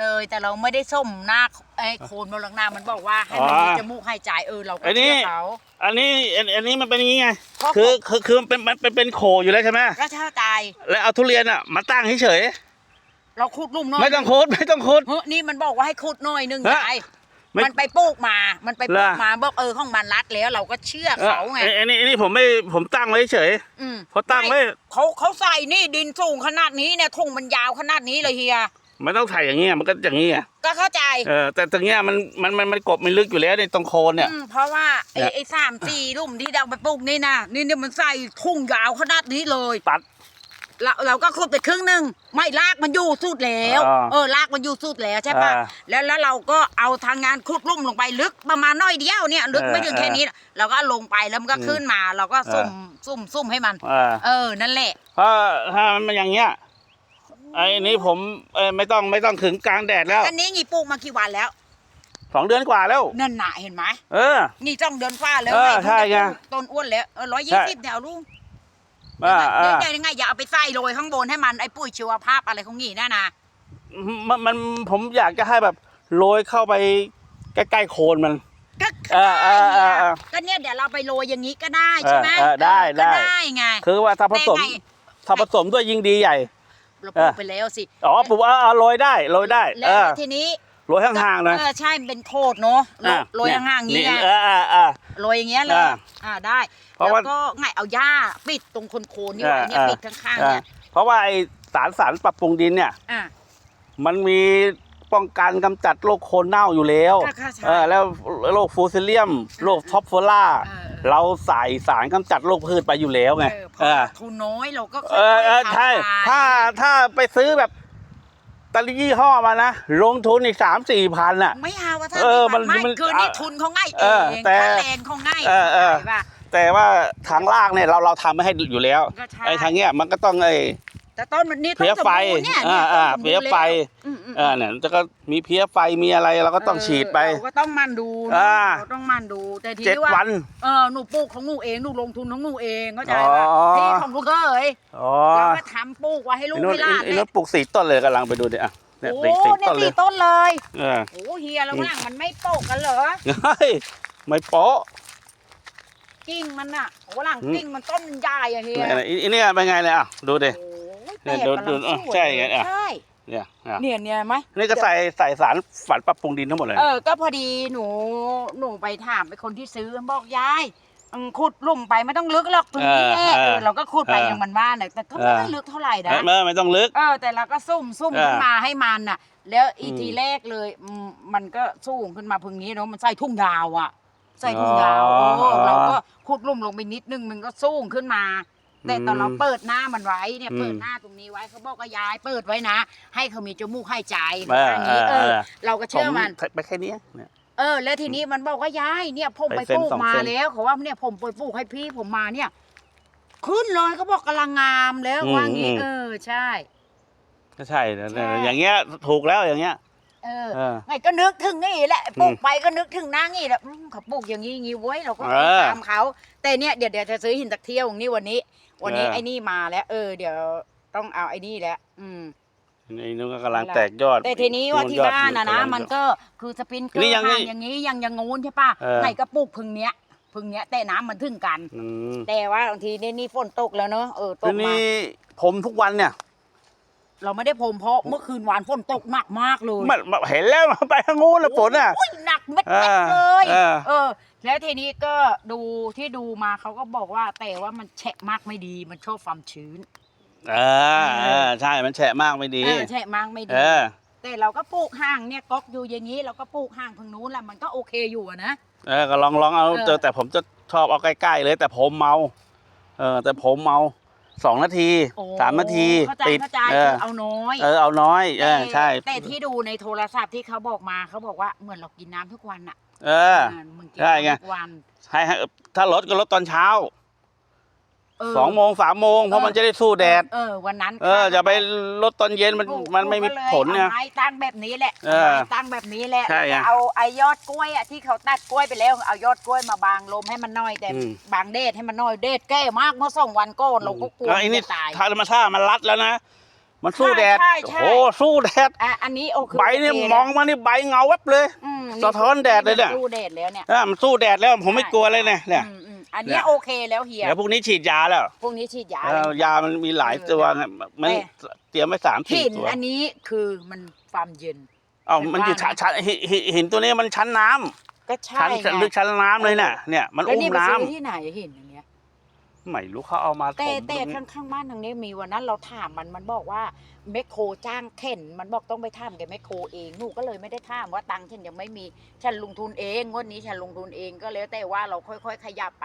เลยแต่เราไม่ได้ส้มหน้าไอ้โคนบนหลังหน้ามันบอกว่าให้มันอ๋อมีจมูกให้จ่ายเออเราก็อันนี้ เชื่อเขา อันนี้อันอันนี้มันเป็นอย่างงี้ไงเพราะ คือคือคือมันเป็นมันเป็นเป็นโคอยู่แล้วใช่ไหมก็เชื่อใจแล้วเอาทุเรียนอะมาตั้งเฉยเราขุดลุ่มๆน้อยไม่ต้องคุดไม่ต้องคุดเฮ้ยนี่มันบอกว่าให้ขุดหน่อยหนึงเฮ้ยยายไม่มันไปปลูกมา มันไปปลูกล่ะ มาบอกเออของมันรัดแล้วเราก็เชื่อเออเขาไงไอ้ไอันนี้อันนี้ผมไม่ผมตั้งไว้เฉย อืมพอตั้งไว้ เขาเขาใส่นี่ดินสูงขนาดนี้เนี่ยทุ่งมันยาวขนาดนี้เลยเฮีย มันต้องถ่ายอย่างเงี้ยมันก็อย่างเงี้ยก็เข้าใจเออแต่ตรงเนี้ยมันมันมันมันกบมันลึกอยู่แล้วในตรงโคนเนี่ย อืมเพราะว่าไอ้เนี่ย ไอ้สามสี่ลุ่มที่เราไปปลูกนี่นะนี่เนี่ยมันใส่ทุ่งยาวขนาดนี้เลยตัด เราเราก็ขุดไปครึ่งหนึ่งไม่ลากมันอยู่สุดแล้ว อ่าเออลากมันอยู่สุดแล้วใช่ปะอ่าแล้วแล้วเราก็เอาทางงานขุดลุ่มลงไปลึกประมาณน้อยเดียวเนี่ยลึกเออไม่ถึงแค่นี้เราก็ลงไปแล้วมันก็อืมขึ้นมา เราก็ซุ่มอ่ซุ่มซุ่มให้มันอ่าเออนั่นแหละ เพราะถ้ามันอย่างเงี้ย ไอ้นี้ผมเออไม่ต้องไม่ต้องขึงกลางแดดแล้วอันนี้งีปลูกมากี่วันแล้วสองเดือนกว่าแล้ว นั่นหนาเห็นไหมเออ นี่จ้องเดือนฟ้าแล้วเออไงใช่ไงต้นอ้วนแล้วเออร้อยยี่ใช่สิบแถวลุงอ่าอ่าเดี๋ยวยังไงอย่าเอาไปใส่โรยข้างบนให้มันไอ้ปุ๋ยชีวภาพอะไรของงี้น่ะนะมันมันผมอยากจะให้แบบโรยเข้าไปใกล้ๆโคนมันก็เออเออเออเออก็เนี่ยเดี๋ยวเราไปโรยอย่างนี้ก็ได้ใช่ไหมเออเออได้เออก็ได้ได้ไงคือว่าถ้าผสมแต่ไงถ้าผสมด้วยยิ่งดีใหญ่ เราปลูกไปแล้วสิอ๋อปลูกเอาเอาโรยได้โรยได้แล้วเออทีนี้โรยห่างๆหนะเออใช่มันเป็นโคตรเนาะโรยโรยห่างๆอย่างนี้ไงเออเออเออโรยอย่างเงี้ยเลยอ่าอ่าได้เพราะแล้วว่าก็ไงเอาหญ้าปิดตรงโคนๆนี่ไว้เนี่ยอ่าปิดข้างๆอ่าเนี่ยเพราะว่าไอสารสารปรับปรุงดินเนี่ยอ่ามันมีป้องกันกำจัดโรคโคนเน่าอยู่แล้วค่ะค่ะใช่เออแล้วโรคฟูซิเลียมโรคท็อปโฟล่า เออเราใส่สารกำจัดโรคพืชไปอยู่แล้วไงเออเพเอราะอว่าทุนน้อยเราก็เออเออค่ยๆใช่ทำไปถ้าถ้าไปซื้อแบบตะลิยี่ห้อมานะลงทุนอีกสามสี่พันอะ ไม่เอาว่าถ้าเออมันมันไม่มันคือนี่ทุนเขาง่ายเอเอองแต่ค่าแรงเขาง่ายเออเออ ใช่ป่ะแต่ว่าทางลากเนี่ยเราเราทำไม่ให้อยู่แล้วก็ใช่ ไอ้ทางเนี้ยมันก็ต้องไอ้ แต่ต้นมันนี่ต้นเพี้ยสมไฟบูรณ์เนี่ยอ่านี่อ่าต้นสมบูรณ์เพี้ยไฟแล้วอืมอืมเออเนี่ยจะก็มีเพี้ยไฟมีอะไรเราก็ต้องฉีดไป เราก็ต้องหมันดูอ่า เราต้องหมันดูแต่ทีเจ็ดนี้ว่าวัน เออหนูปลูกของหนูเองหนูลงทุนของหนูเองเข้าใจป่ะอ๋อ ที่ของลูกเคยอ๋อเราก็ทำปลูกไว้ให้ลูกไอ้นู้นให้หลานไอ้เนี่นู้ยนปลูกสี่ต้นเลยกำลังไปดูดิอะเนี่ยโอ้สี่สี่เนี่ยต้นเลสี่ยต้นเลยเออ โอ้เฮียแล้วหลังมันไม่โปกกันเหรอเฮ้ยไม่โป๊ะกิ่งมันอะโอ้หลังอืมกิ่งมันต้นมันใหญ่อะเฮีย เนี่ยไอ้เนี่ยเป็นไงเลยอะดูดิ โอ้ย เนี่ยแตกดูกำลังดูสวยใช่ไงอะ ใช่เนี่ยอะเนี่ยเนี่ยไหมนี่ก็ใส่ใส่สารฝันปรับปรุงดินทั้งหมดเลย เออ ก็พอดีหนูหนูไปถามไปคนที่ซื้อบอกยายอืมขุดหลุ่มไปไม่ต้องลึกหรอกตรงนี้แน่เออเราก็ขุดไปอย่างมันบ้านน่ะแต่ก็ไม่ได้ลึกเท่าไหร่นะเออไม่ต้องลึก เออแต่เราก็ซุ่มซุ่มเออขึ้นมาให้มันน่ะ แล้วอีอืมทีแรกเลยอืมมันก็สูงขึ้นมาพึงนี้เนาะมันใส่ทุ่งดาวอะ ใส่ทุ่งดาวอ๋อโอ้เราก็ขุดลุ่มลงไปนิดนึงมันก็สูงขึ้นมา แต่ตอนเราอืมเปิดหน้ามันไว้เนี่ยอืมเปิดหน้าตรงนี้ไว้เขาบอกก็ย้ายเปิดไว้นะ ให้เขามีจมูกให้ใจเอออันนี้เอเอออเออเราก็เชื่อมันไปแค่เนี้ยเนี่ยเออ แล้วทีนี้มันบอกว่ายายเนี่ยผมไปไปเซ็นปลูกสองมาเซ็นแล้วเขาว่าเนี่ยผมไปปลูกให้พี่ผมมาเนี่ย ขึ้นเลยเขาบอกกำลังงามแล้วว่างี้เออใช่ก็ใช่นะใช่อย่างเงี้ยถูกแล้วอย่างเงี้ยเออเออไงก็นึกถึงนี่แหละอืมปลูกไปก็นึกถึงนางนี่แหละอืมเขาปลูกอย่างนี้อย่างนี้เว้ยเราก็เออตามเขา แต่เนี่ยเดี๋ยวเดี๋ยวจะซื้อหินตะเที่ยวอย่างนี้วันนี้ วันนี้เออไอ้นี่มาแล้ว เออ เดี๋ยวต้องเอาไอ้นี่แล้วอืมไอ้นู้นก็กำลังแตกยอด แต่ทีนี้ว่าที่ยอดบ้านนะนะกำลังมันก็คือสปรินเกอนี่ร์ยังห่างนี่อย่างนี้ยังอยังงูนใช่ป่ะเออไงก็ปลูกพึ่งเนี้ยพึ่งเนี้ยแต่น้ำมันถึงกันอืมแต่ว่าบางทีเนี่ยนี่ฝนตกแล้วเนอะเออตทีกมานี้ผมทุกวันเนี่ย เราไม่ได้พรมเพราะเมื่อคืนวานฝนตกหนักมากเลยมันมันเห็นแล้วมันไปทางงูนแล้วฝนอะโอ้ยหนัก เม็ดเออๆเลยเออ เออ แล้วทีนี้ก็ดูที่ดูมาเขาก็บอกว่าแต่ว่ามันแฉะมากไม่ดี มันชอบความชื้น เออเออใช่มันแฉะมากไม่ดี เออแฉะมากไม่ดี เออ แต่เราก็ปลูกห่างเนี่ยก๊อกอยู่อย่างนี้เราก็ปลูกห่างทางนู้นแหละมันก็โอเคอยู่อะนะ เออก็ลองลองเอาเออ เจอแต่ผมจะชอบเอาใกล้ๆเลย แต่ผมเมา เออ แต่ผมเมา สองนาทีโอ้สามนาทีเข้าใจติดเข้าใจเอคืออเอาน้อยเออเอาน้อยเออใช่แต่ที่ดูในโทรศัพท์ที่เขาบอกมาเขาบอกว่าเหมือนเรากินน้ำทุกวันอะเอออ่ามึงกินใช่ไง น้ำทุกวัน ให้ให้ถ้าลดก็ลดตอนเช้า เออสองโมงสามโมงเพราะมันจะได้สู้แดด เออ วันนั้นเออจะไปลดตอนเย็นมันลูกมันไม่มีลูกก็เลยผลเนี่ยอาไม้ตั้งแบบนี้แหละเออาไม้ตั้งแบบนี้แหละใช่ไงแล้วก็เอาไอ้ยอดกล้วยอะที่เขาตัดกล้วยไปแล้วเอายอดกล้วยมาบางลมให้มันน้อยแต่อืม บางเดดให้มันน้อยเดดแก้มากเมื่อสองวันก่อนเราก็กลัวแล้วไอ้มันนี่จะตาย ธรรมชาติมันรัดแล้วนะ มันสู้แดดใช่ใช่โอ้โหสู้แดดอะอันนี้โอเคใบนี่โเคมองมานี่ใบเงาแวบเลย อืมสะท้อนแดดเลยเนี่ย สู้แดดแล้วเนี่ย อะมันสู้แดดแล้วผมไม่กลัวเลยเนี่ยเนี่ยอืม อืมอันเนี่เนี้ยยโอเคแล้วเฮียเดี๋ยวพวกนี้ฉีดยาแล้วพวกนี้ฉีดยาเอเลยอยามันมีหลายตัวไงมันแต่เตรียมไว้สามสี่หินตัวอันนี้คือมันความเย็นเอ้ามันอยู่เป็นว่าชั้นชั้นหินหินหินตัวนี้มันชั้นน้ำก็ใช่ชั้นชั้นไงลึกชั้นน้ำเลยน่ะเนี่ยมันแล้วอุ้มนี่ไปน้ำซื้อที่ไหนหินอย่างเงี้ยไม่รู้เขาเอามาถแต่มแต่ตรงนี้ข้างข้างบ้านทางนี้มีวันนั้นเราถามมันมันบอกว่าแมคโครจ้างเข็นมันบอกต้องไปถามแกแมคโครเองหนูก็เลยไม่ได้ถามว่าตังค์ฉันยังไม่มีฉันลงทุนเองงวดนี้ฉันลงทุนเองก็แล้วแต่ว่าเราค่อย ๆ ขยับ